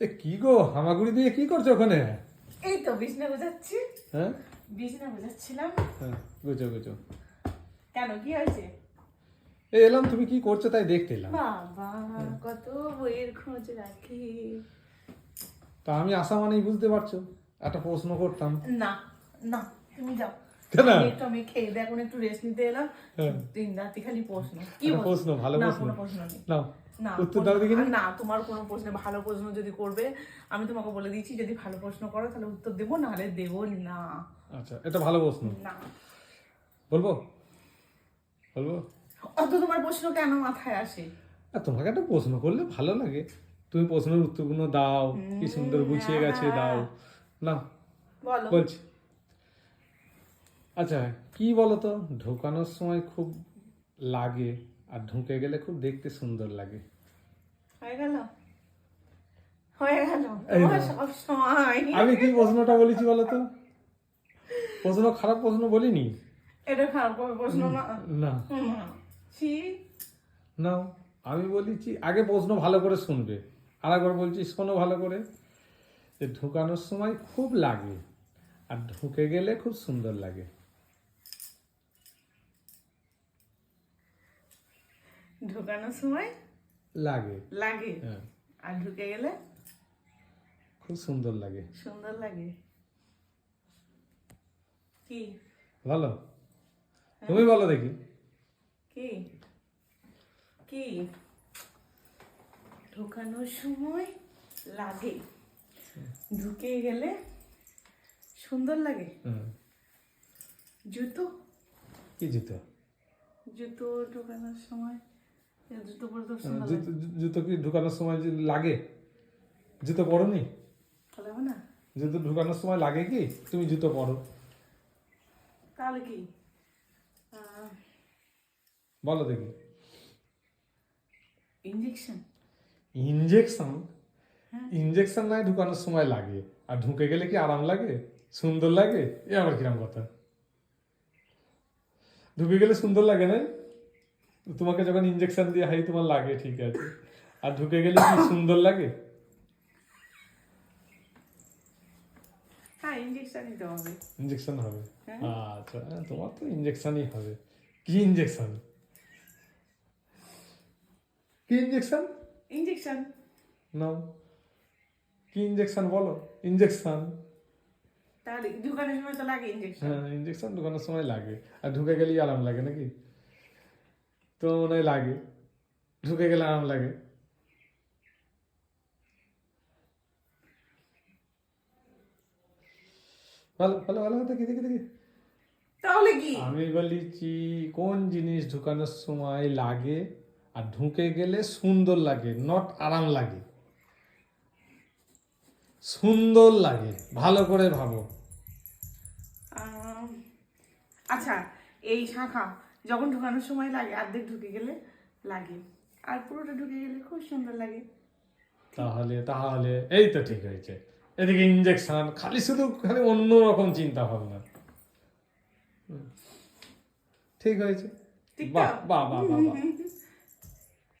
এ কি গো হামাগুড়ি দিয়ে কি করছ ওখানে? এই তো বিছনা গোছাচ্ছি। হ্যাঁ? বিছনা গোছাচ্ছিলাম। হ্যাঁ গুছো গুছো। কেন কি হয়েছে? এই এলাম তুমি কি করছ তাই দেখতে এলাম। বাবা কত বইয়ের খোঁজ রাখি। তা আমি আসা মানেই বুঝতে পারছ একটা প্রশ্ন করতাম। না না তুমি যাও। কেন? একটু আমি খেয়ে দিয়ে এখন একটু রেস্ট নিতে এলাম। হ্যাঁ। দিন রাতি খালি প্রশ্ন। কি প্রশ্ন, ভালো প্রশ্ন। কোনো প্রশ্ন নেই। নাও না না তোমার কোনো প্রশ্ন ভালো প্রশ্ন যদি করবে আমি তোমাকে বলে যদি ভালো প্রশ্ন করো তাহলে উত্তর দেবো নাহলে দেবো না। আচ্ছা এটা ভালো প্রশ্ন। না। বলব? বলব? অত তোমার প্রশ্ন কেন মাথায় আসে? তোমাকে একটা প্রশ্ন করলে ভালো লাগে। তুমি প্রশ্নের উত্তরগুলো দাও কি সুন্দর গুছিয়ে গেছে দাও। না বলো। বলছি। আচ্ছা কি বলো তো ঢোকানোর সময় খুব লাগে আর ঢুকে গেলে খুব দেখতে সুন্দর লাগে। হয়ে গেল? হয়ে গেল? এই তোমার নাও। সব সময়। আমি কি প্রশ্নটা বলেছি বলো তো প্রশ্ন খারাপ প্রশ্ন বলিনি? এটা খারাপ প্রশ্ন না। না। ছি। না আমি বলেছি আগে প্রশ্ন ভালো করে শুনবে। আর একবার বলছি শোনো ভালো করে যে ঢুকানোর সময় খুব লাগে আর ঢুকে গেলে খুব সুন্দর লাগে। ঢোকানোর সময় লাগে। লাগে। হ্যাঁ। আর ঢুকে গেলে খুব সুন্দর লাগে। সুন্দর লাগে। কি? ভালো। তুমি বলো দেখি। কি? কি? ঢোকানোর সময় লাগে। ঢুকে গেলে সুন্দর লাগে। হুম। জুতো? কি জুতো? জুতো ঢোকানোর সময় জুতো হ্যাঁ, জুতো কি ঢুকানোর সময় লাগে? জুতো পরো নি? জুতো ঢুকানোর সময় লাগে কি? তুমি জুতো পরো। তাহলে কি? বলো দেখি। ইঞ্জেকশন ইঞ্জেকশন হ্যাঁ। ইঞ্জেকশন নাই ঢুকানোর সময় লাগে। আর ঢুকে গেলে কি আরাম লাগে? সুন্দর লাগে? এ আবার কিরম কথা? ঢুকে গেলে সুন্দর লাগে না তোমাকে যখন ইঞ্জেকশন দিয়ে হাই তোমার লাগে ঠিক আছে। আর ঢুকে গেলে কি সুন্দর লাগে? হ্যাঁ ইঞ্জেকশন হবে। হ্যাঁ। আচ্ছা হ্যাঁ, তোমার তো ইঞ্জেকশনই হবে। কি ইঞ্জেকশন কি ইঞ্জেকশন ইঞ্জেকশন নাও কি ইঞ্জেকশন বলো? ইঞ্জেকশন তাহলে ঢুকানোর সময় তো লাগে ইঞ্জেকশন হ্যাঁ ইঞ্জেকশন ঢোকানোর সময় লাগে। আর ঢুকে গেলেই আরাম লাগে নাকি? তো মনে হয় লাগে। ঢুকে গেলে আরাম লাগে। ভালো ভালো ভালো দেখি দেখি দেখি। তাহলে কি? আমি বলেছি কোন জিনিস ঢুকানোর সময় লাগে আর ঢুকে গেলে সুন্দর লাগে নট আরাম লাগে? সুন্দর লাগে ভালো করে ভাবো। আচ্ছা এই শাখা যখন ঢুকানোর সময় লাগে অর্ধেক ঢুকে গেলে লাগে। আর পুরোটা ঢুকে গেলে খুব সুন্দর লাগে। তাহলে তাহলে এই তো ঠিক হয়েছে। এদিকে ইঞ্জেকশন খালি শুধু খালি অন্য রকম চিন্তা ভাবনা। ঠিক হয়েছে। বাহ বাহ বাহ বাহ।